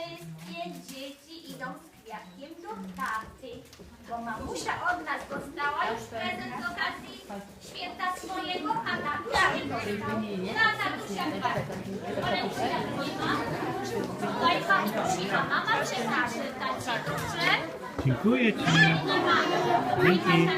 wszystkie dzieci idą z kwiatkiem do taty, bo mamusia od nas dostała już prezent z okazji święta swojego, a tatusia nie dostał. Na tatusia dwa. Ale musia dwójka, dwójka musi, a mama przekaże tacie, dobrze? Dziękuję Ci. Dzięki.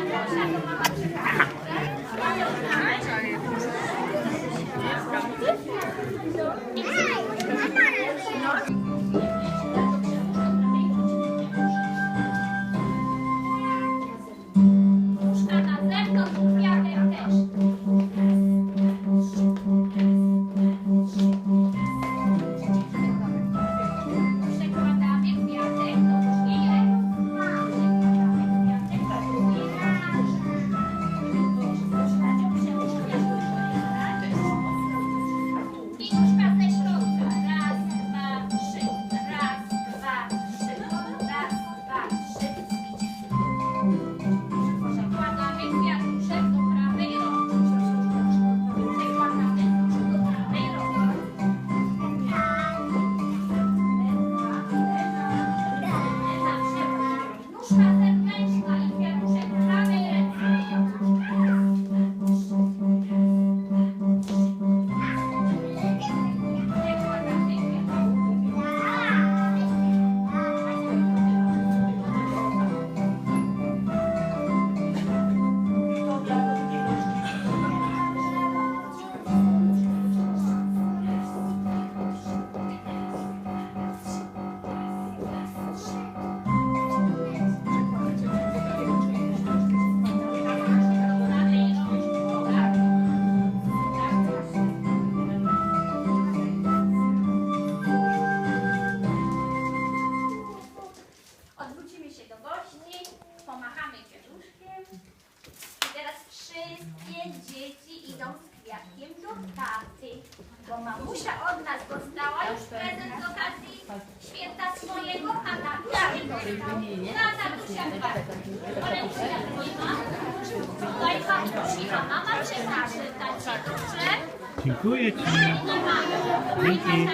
Dzieci idą z kwiatkiem do taty. Bo mamusia od nas dostała już prezent z okazji święta swojego, a tata Ręcznika nie ma. Tutaj mama przekaże. Tak, dobrze? Dziękuję Ci. Dzięki.